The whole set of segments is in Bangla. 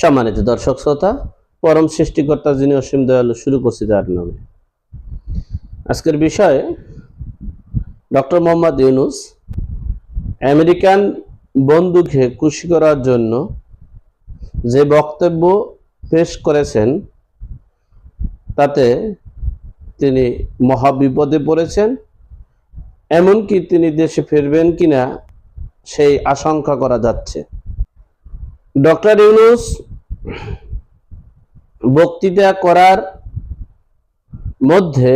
সম্মানিত দর্শক শ্রোতা, পরম সৃষ্টিকর্তা যিনি অসীম দয়ালু, শুরু করছি তার নামে। আজকের বিষয়ে, ডক্টর মোহাম্মদ ইউনুস আমেরিকান বন্ধুকে খুশি করার জন্য যে বক্তব্য পেশ করেছেন, তাতে তিনি মহাবিপদে পড়েছেন, এমনকি তিনি দেশে ফিরবেন কিনা সেই আশঙ্কা করা যাচ্ছে। ডক্টর ইউনুস বক্তৃতা করার মধ্যে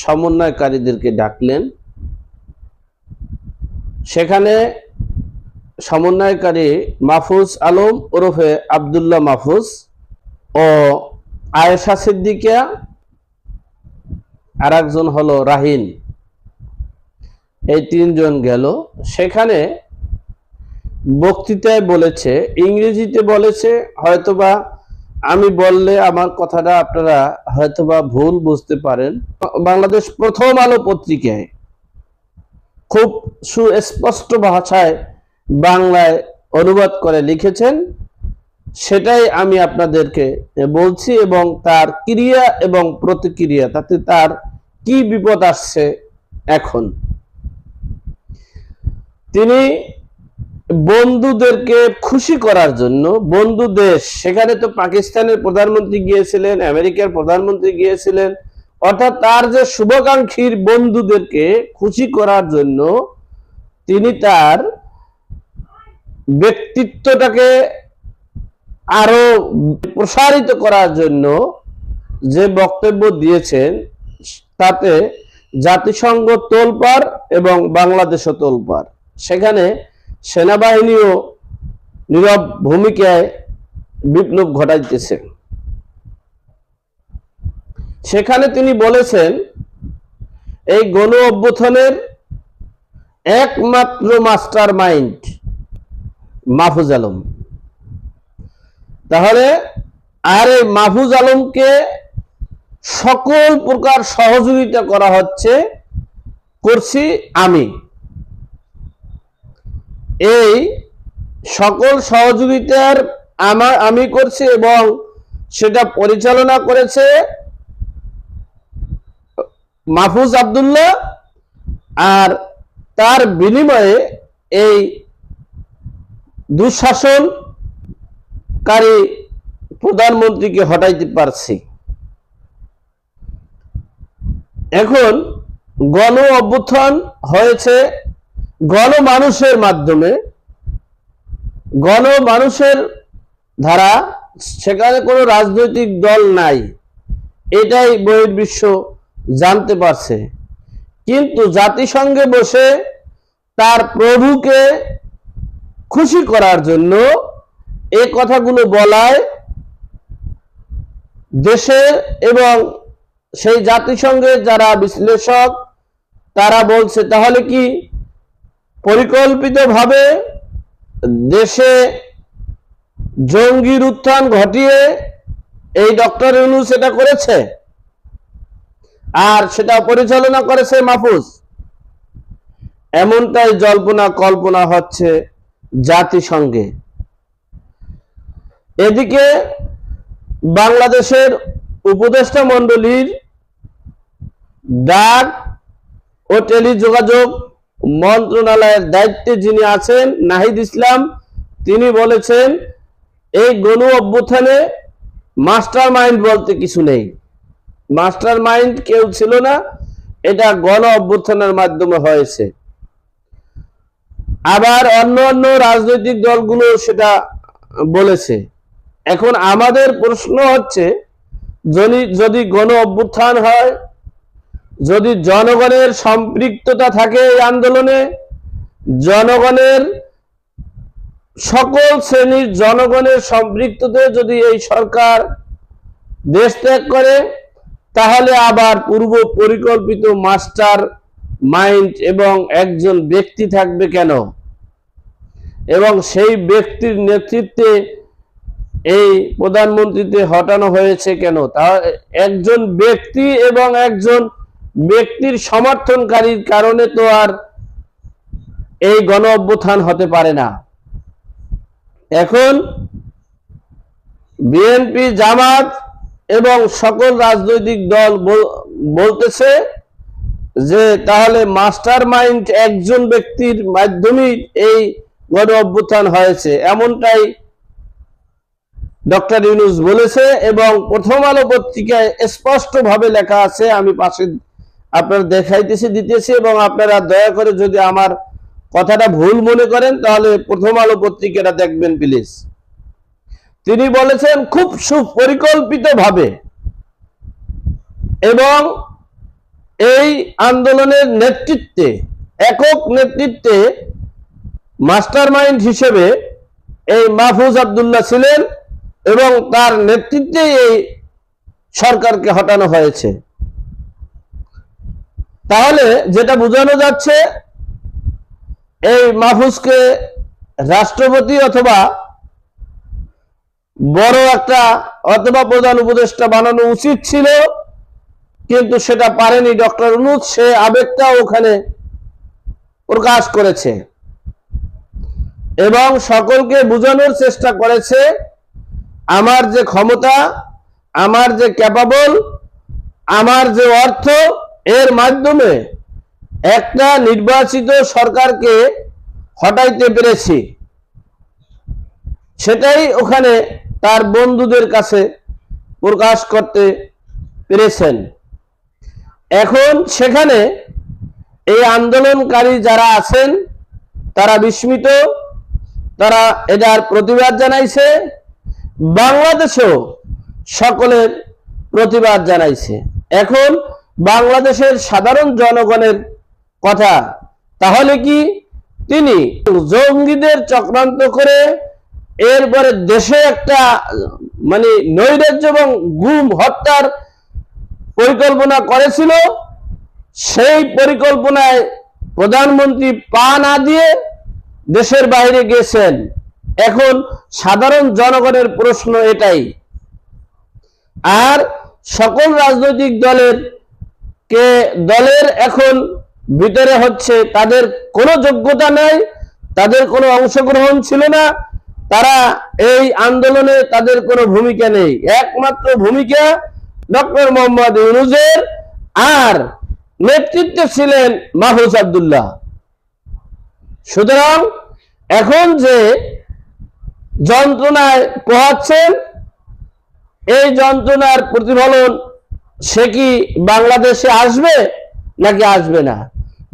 সমন্বয়কারীদেরকে ডাকলেন। সেখানে সমন্বয়কারী মাহফুজ আলম ওরফে আবদুল্লাহ মাহফুজ ও আয়েশা সিদ্দিকা আর একজন হলো রাহিন। এই তিনজন গেল। সেখানে বক্তৃতায় বলেছে, ইংরেজিতে বলেছে, হয়তোবা আমি বললে আমার কথাটা আপনারা হয়তোবা ভুল বুঝতে পারেন। বাংলাদেশ প্রথম আলো পত্রিকায় খুব সুস্পষ্ট ভাষায় বাংলায় অনুবাদ করে লিখেছেন। সেটাই আমি আপনাদেরকে বলছি এবং তার ক্রিয়া এবং প্রতিক্রিয়া, তাতে তার কি বিপদ আসছে এখন। তিনি বন্ধুদেরকে খুশি করার জন্য বন্ধু দেশ সেখানে তো পাকিস্তানের প্রধানমন্ত্রী গিয়েছিলেন, আমেরিকার প্রধানমন্ত্রী গিয়েছিলেন, অর্থাৎ তার যে শুভাকাঙ্ক্ষীর বন্ধুদেরকে খুশি করার জন্য তিনি তার ব্যক্তিত্বটাকে আরও প্রসারিত করার জন্য যে বক্তব্য দিয়েছেন, তাতে জাতিসংঘ তোলপার এবং বাংলাদেশও তোলপার সেখানে সেনাবাহিনীও নীরব ভূমিকায় বিপ্লব ঘটাইতেছে। সেখানে তিনি বলেছেন, এই গণ অভ্যুত্থানের একমাত্র মাস্টার মাইন্ড মাহফুজ আলম। তাহলে, আর এই মাহফুজ আলমকে সকল প্রকার সহযোগিতা করা হচ্ছে, করছি আমি। এই সকল সহযোগিতার আমার আমি করছি এবং সেটা পরিচালনা করেছে মাহফুজ আবদুল্লাহ আর তার বিনিময়ে এই দুঃশাসনকারী প্রধানমন্ত্রীকে হটাইতে পারছি। এখন গণ অভ্যুত্থান হয়েছে গণ মানুষের মাধ্যমে, গণ মানুষের ধারা, সেখানে কোনো রাজনৈতিক দল নাই। এটাই বহির্বিশ্ব জানতে পারছে। কিন্তু জাতিসংঘে বসে তার প্রভুকে খুশি করার জন্য এই কথাগুলো বলায় দেশের এবং সেই জাতিসংঘের যারা বিশ্লেষক, তারা বলছে, তাহলে কি পরিকল্পিতভাবে দেশে জঙ্গির উত্থান ঘটিয়ে এই ডক্টর ইউনুস এটা করেছে। আর সেটা পরিচালনা করেছে মাহফুজ। এমনটাই জল্পনা কল্পনা হচ্ছে জাতিসংঘে। এদিকে বাংলাদেশের উপদেষ্টা মণ্ডলীর ডাক ও টেলিযোগাযোগ মন্ত্রণালয়ের দায়িত্বে যিনি আছেন নাহিদ ইসলাম, তিনি বলেছেন, এই গণ অভ্যুত্থানে মাস্টার মাইন্ড বলতে কিছু নেই। মাস্টার মাইন্ড কেউ ছিল না, এটা গণ অভ্যুত্থানের মাধ্যমে হয়েছে। আবার অন্য অন্য রাজনৈতিক দলগুলো সেটা বলেছে। এখন আমাদের প্রশ্ন হচ্ছে, যদি যদি গণ অভ্যুত্থান হয় যদি জনগণের সম্পৃক্ততা থাকে এই আন্দোলনে, জনগণের সকল শ্রেণির জনগণের সম্পৃক্ততে যদি এই সরকার দেশ ত্যাগ করে, তাহলে আবার পূর্ব পরিকল্পিত মাস্টার মাইন্ড এবং একজন ব্যক্তি থাকবে কেন? এবং সেই ব্যক্তির নেতৃত্বে এই প্রধানমন্ত্রীতে হটানো হয়েছে কেন? তা একজন ব্যক্তি এবং একজন ব্যক্তির সমর্থনকারীর কারণে তো আর এই গণ অভ্যুত্থান হতে পারে না। এখন বিএনপি, জামাত এবং সকল রাজনৈতিক দল বল- বলতেছে যে তাহলে মাস্টার মাইন্ড একজন ব্যক্তির মাধ্যমেই এই গণ অভ্যুত্থান হয়েছে। এমনটাই ডক্টর ইউনুস বলেছে এবং প্রথম আলো পত্রিকায় স্পষ্ট ভাবে লেখা আছে, আমি পাশে আপনার দেখাইতেছি, দিতেছি এবং আপনারা দয়া করে যদি আমার কথাটা ভুল মনে করেন, তাহলে প্রথম আলো পত্রিকাটা দেখবেন প্লিজ তিনি বলেছেন, খুব সুপরিকল্পিত ভাবে এবং এই আন্দোলনের নেতৃত্বে, একক নেতৃত্বে মাস্টার মাইন্ড হিসেবে এই মাহফুজ আবদুল্লাহ ছিলেন এবং তার নেতৃত্বে এই সরকারকে হটানো হয়েছে। তাহলে যেটা বোঝানো যাচ্ছে, এই মাহফুজকে রাষ্ট্রপতি অথবা বড় একটা অথবা প্রধান উপদেষ্টা বানানো উচিত ছিল, কিন্তু সেটা পারেনি ডক্টর অনুজ সে আবেগটা ওখানে প্রকাশ করেছে এবং সকলকে বোঝানোর চেষ্টা করেছে, আমার যে ক্ষমতা, আমার যে ক্যাপাবল আমার যে অর্থ এর মাধ্যমে একটা নির্বাচিত সরকারকে হটাইতে পেরেছি। সেটাই ওখানে তার বন্ধুদের কাছে প্রকাশ করতে পেরেছেন। এখন সেখানে এই আন্দোলনকারী যারা আছেন, তারা বিস্মিত, তারা এটার প্রতিবাদ জানাইছে, বাংলাদেশেও সকলের প্রতিবাদ জানাইছে। এখন বাংলাদেশের সাধারণ জনগণের কথা, তাহলে কি তিনি জঙ্গিদের চক্রান্ত করে এরপরে দেশে একটা মানে নৈরাজ্য এবং গুম হত্যার পরিকল্পনা করেছিল? সেই পরিকল্পনায় প্রধানমন্ত্রী পা না দিয়ে দেশের বাইরে গেছেন এখন সাধারণ জনগণের প্রশ্ন এটাই। আর সকল রাজনৈতিক দলের কে দলের এখন ভিতরে হচ্ছে তাদের কোনো যোগ্যতা নাই, তাদের কোনো অংশগ্রহণ ছিল না, তারা এই আন্দোলনে তাদের কোনো ভূমিকা নেই। একমাত্র ভূমিকা ডক্টর মোহাম্মদ ইউনুজের আর নেতৃত্বে ছিলেন মাহফুজ আব্দুল্লাহ। সুতরাং এখন যে যন্ত্রণায় পোহাচ্ছেন, এই যন্ত্রণার প্রতিফলন সে কি বাংলাদেশে আসবে নাকি আসবে না?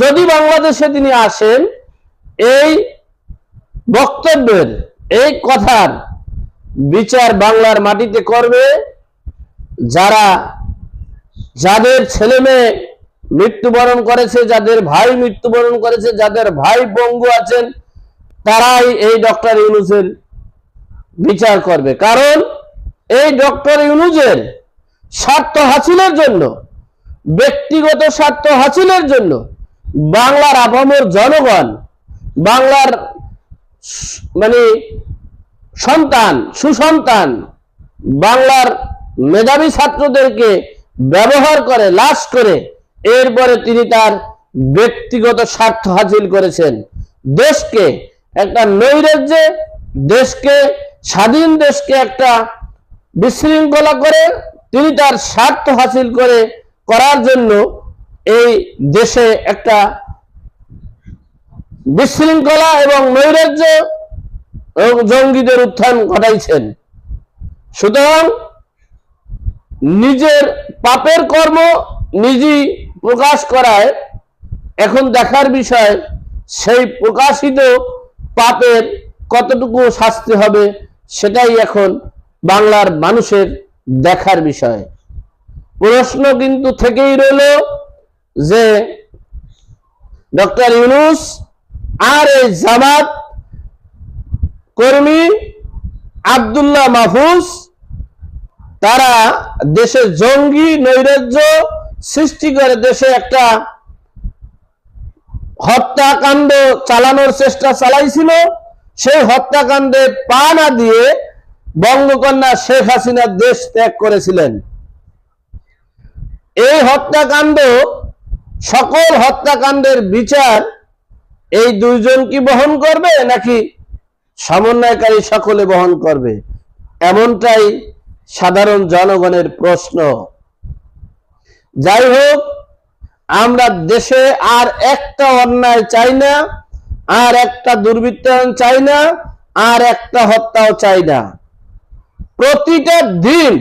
যদি বাংলাদেশে তিনি আসেন, এই বক্তব্যের, এই কথার বিচার বাংলার মাটিতে করবে যারা যাদের ছেলে মেয়ে মৃত্যুবরণ করেছে, যাদের ভাই মৃত্যুবরণ করেছে, যাদের ভাই পঙ্গু আছেন, তারাই এই ডক্টর ইউনুসের বিচার করবে। কারণ এই ডক্টর ইউনুজের স্বার্থ হাসিলের জন্য, ব্যক্তিগত স্বার্থ হাসিলের জন্য বাংলার আপামর জনগণ, বাংলার মানে সন্তান, সুসন্তান, বাংলার মেধাবী ছাত্রদেরকে ব্যবহার করে, লাশ করে, এরপরে তিনি তার ব্যক্তিগত স্বার্থ হাসিল করেছেন। দেশকে একটা নৈরাজ্যে, দেশকে, স্বাধীন দেশকে একটা বিশৃঙ্খলা করে তিনি তার স্বার্থ হাসিল করে করার জন্য এই দেশে একটা বিশৃঙ্খলা এবং নৈরাজ্য এবং জঙ্গিদের উত্থান ঘটাইছেন। সুতরাং নিজের পাপের কর্ম নিজেই প্রকাশ করায়। এখন দেখার বিষয়, সেই প্রকাশিত পাপের কতটুকু শাস্তি হবে সেটাই এখন বাংলার মানুষের দেখার বিষয়। প্রশ্ন কিন্তু থেকেই রইল যে ডক্টর ইউনুস আর এই জামাত কর্মী আব্দুল্লাহ মাহফুজ, তারা দেশে জঙ্গি নৈরাজ্য সৃষ্টি করে দেশে একটা হত্যাকাণ্ড চালানোর চেষ্টা চালাইছিল। সেই হত্যাকাণ্ডে পা না দিয়ে বঙ্গকন্যা শেখ হাসিনা দেশ ত্যাগ করেছিলেন। এই হত্যাকাণ্ড, সকল হত্যাকাণ্ডের বিচার এই দুইজন কি বহন করবে নাকি সমন্বয়কারী সকলে বহন করবে? এমনটাই সাধারণ জনগণের প্রশ্ন। যাই হোক, আমরা দেশে আর একটা অন্যায় চাই না, আর একটা দুর্বৃত্তায়ন চাই না, আর একটা হত্যাও চাই না। প্রতিটা দিন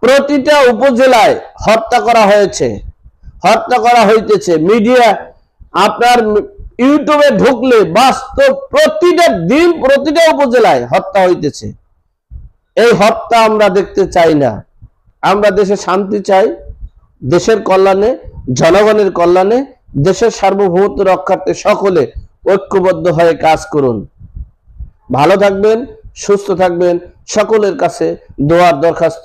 প্রতিটা উপজেলায় হত্যা করা হয়েছে। হত্যা করা হইতেছে। মিডিয়া আপনার ইউটিউবে ঢুকলে বাস্তব প্রতিটা দিন প্রতিটা উপজেলায় হত্যা হইতেছে। এই হত্যা আমরা দেখতে চাই না। আমরা দেশে শান্তি চাই, দেশের কল্যাণে, জনগণের কল্যাণে, দেশের সার্বভৌমত্ব রক্ষার্থে সকলে ঐক্যবদ্ধ হয়ে কাজ করুন। ভালো থাকবেন সুস্থ থাকবেন সকলের কাছে দোয়ার দরখাস্ত